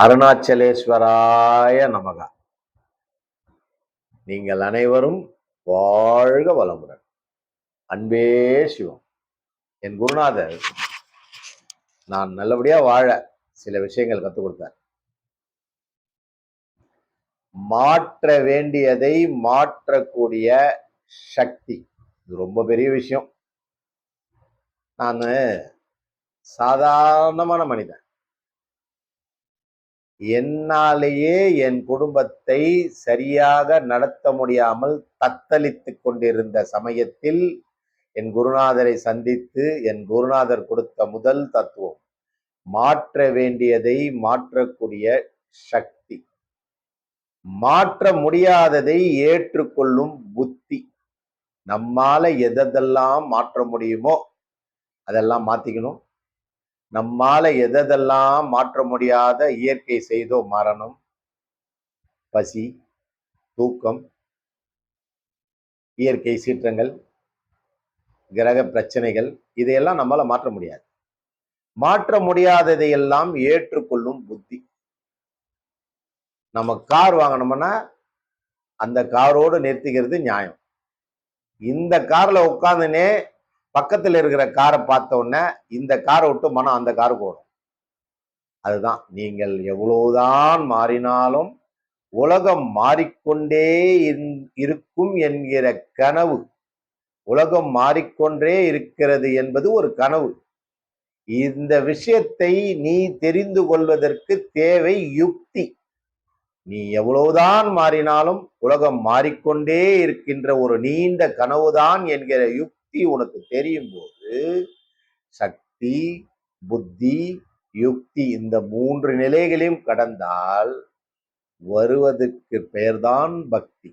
அருணாச்சலேஸ்வராய நமக. நீங்கள் அனைவரும் வாழ்க வளமுடன். அன்பே சிவம். என் குருநாதர் நான் நல்லபடியா வாழ சில விஷயங்கள் கற்றுக் கொடுத்தார். மாற்ற வேண்டியதை மாற்றக்கூடிய சக்தி. இது ரொம்ப பெரிய விஷயம். நான் சாதாரணமான மனிதன். என்னாலேயே என் குடும்பத்தை சரியாக நடத்த முடியாமல் தத்தளித்து கொண்டிருந்த சமயத்தில் என் குருநாதரை சந்தித்து என் குருநாதர் கொடுத்த முதல் தத்துவம் மாற்ற வேண்டியதை மாற்றக்கூடிய சக்தி. மாற்ற முடியாததை ஏற்றுக்கொள்ளும் புத்தி. நம்மால எதெல்லாம் மாற்ற முடியுமோ அதெல்லாம் மாத்திக்கணும். நம்மால எதெல்லாம் மாற்ற முடியாத இயற்கை செய்தோ மரணம் பசி தூக்கம் இயற்கை சீற்றங்கள் கிரக பிரச்சனைகள் இதையெல்லாம் நம்மால மாற்ற முடியாது. மாற்ற முடியாததையெல்லாம் ஏற்றுக்கொள்ளும் புத்தி. நம்ம கார் வாங்கினோம்னா அந்த காரோடு நிறுத்திக்கிறது நியாயம். இந்த காரில் உட்காந்துனே பக்கத்தில் இருக்கிற காரை பார்த்த உடனே இந்த காரை விட்டு மனம் அந்த காருக்கு ஓடும். அதுதான் நீங்கள் எவ்வளவுதான் மாறினாலும் உலகம் மாறிக்கொண்டே இருக்கும் என்கிற கனவு. உலகம் மாறிக்கொண்டே இருக்கிறது என்பது ஒரு கனவு. இந்த விஷயத்தை நீ தெரிந்து கொள்வதற்கு தேவை யுக்தி. நீ எவ்வளவுதான் மாறினாலும் உலகம் மாறிக்கொண்டே இருக்கின்ற ஒரு நீண்ட கனவுதான் என்கிற யுக்தி. உனக்கு தெரியும் போது சக்தி புத்தி யுக்தி இந்த மூன்று நிலைகளையும் கடந்தால் வருவதற்கு பெயர்தான் பக்தி.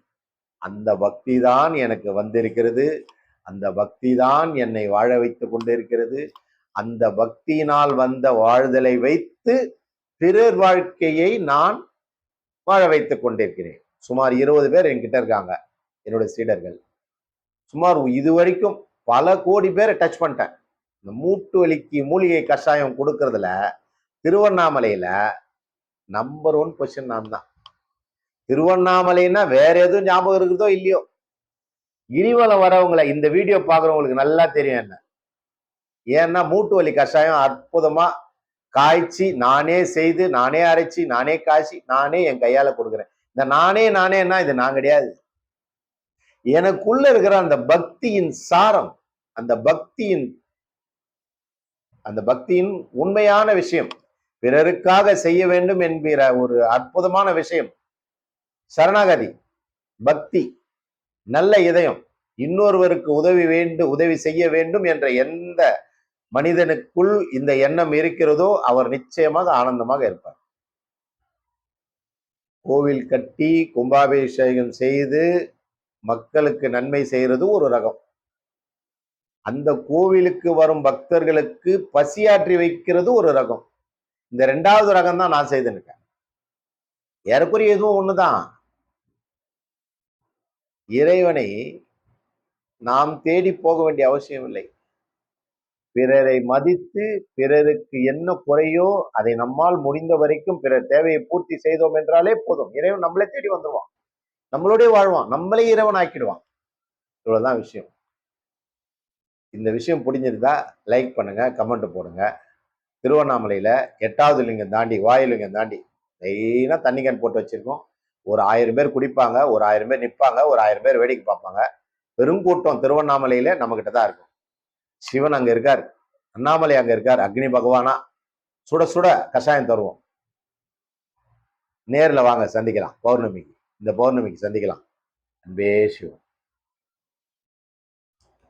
அந்த பக்தி தான் எனக்கு வந்திருக்கிறது. அந்த பக்தி தான் என்னை வாழ வைத்து கொண்டிருக்கிறது. அந்த பக்தியினால் வந்த வாழ்தலை வைத்து பிறர் வாழ்க்கையை நான் வாழ வைத்துக் கொண்டிருக்கிறேன். சுமார் இருபது பேர் என்கிட்ட இருக்காங்க என்னுடைய சீடர்கள். சுமார் இதுவரைக்கும் பல கோடி பேரை டச் பண்ணிட்டேன். இந்த மூட்டு வலிக்கு மூலிகை கஷாயம் கொடுக்கறதுல திருவண்ணாமலையில நம்பர் ஒன் கொஷின் நான் தான். திருவண்ணாமலைன்னா வேற எதுவும் ஞாபகம் இருக்குதோ இல்லையோ? கிரிவலம் வரவங்களை இந்த வீடியோ பார்க்குறவங்களுக்கு நல்லா தெரியும் என்ன? ஏன்னா மூட்டு வலி கஷாயம் அற்புதமா காய்ச்சி நானே செய்து நானே அரைச்சி நானே காய்ச்சி நானே என் கையால கொடுக்குறேன். இந்த நானே நானேன்னா இது நான் கிடையாது. எனக்குள்ள இருக்கிற அந்த பக்தியின் சாரம் அந்த பக்தியின் அந்த பக்தியின் உண்மையான விஷயம் பிறருக்காக செய்ய வேண்டும் என்கிற ஒரு அற்புதமான விஷயம். சரணாகதி பக்தி நல்ல இதயம் இன்னொருவருக்கு உதவி வேண்டும் உதவி செய்ய வேண்டும் என்ற எந்த மனிதனுக்குள் இந்த எண்ணம் இருக்கிறதோ அவர் நிச்சயமாக ஆனந்தமாக இருப்பார். கோவில் கட்டி கும்பாபிஷேகம் செய்து மக்களுக்கு நன்மை செய்கிறது ஒரு ரகம். அந்த கோவிலுக்கு வரும் பக்தர்களுக்கு பசியாற்றி வைக்கிறது ஒரு ரகம். இந்த ரெண்டாவது ரகம் தான் நான் செய்திருக்கேன் ஏறக்குறைய எதுவும் ஒண்ணுதான். இறைவனை நாம் தேடி போக வேண்டிய அவசியம் இல்லை. பிறரை மதித்து பிறருக்கு என்ன குறையோ அதை நம்மால் முடிந்த வரைக்கும் பிறர் தேவையை பூர்த்தி செய்தோம் என்றாலே போதும். இறைவன் நம்மளை தேடி வந்துடுவான் நம்மளோடய வாழ்வான். நம்மளே இறைவன் ஆக்கிடுவான். இவ்வளோதான் விஷயம். இந்த விஷயம் புரிஞ்சிருந்தா லைக் பண்ணுங்க கமெண்ட் போடுங்க. திருவண்ணாமலையில் எட்டாவது லிங்கம் தாண்டி வாயிலிங்கம் தாண்டி மெயினாக தண்ணி கேன் போட்டு வச்சுருக்கோம். ஒரு ஆயிரம் பேர் குடிப்பாங்க ஒரு ஆயிரம் பேர் நிற்பாங்க ஒரு ஆயிரம் பேர் வேடிக்கை பார்ப்பாங்க. பெருங்கூட்டம் திருவண்ணாமலையில் நம்மகிட்ட தான் இருக்கும். சிவன் அங்கே இருக்கார். அண்ணாமலை அங்கே இருக்கார். அக்னி பகவானா சுட சுட கஷாயம் தருவோம். நேரில் வாங்க சந்திக்கலாம். பௌர்ணமிக்கு. இந்த பௌர்ணமிக்கு சந்திக்கலாம். அன்பே சிவம்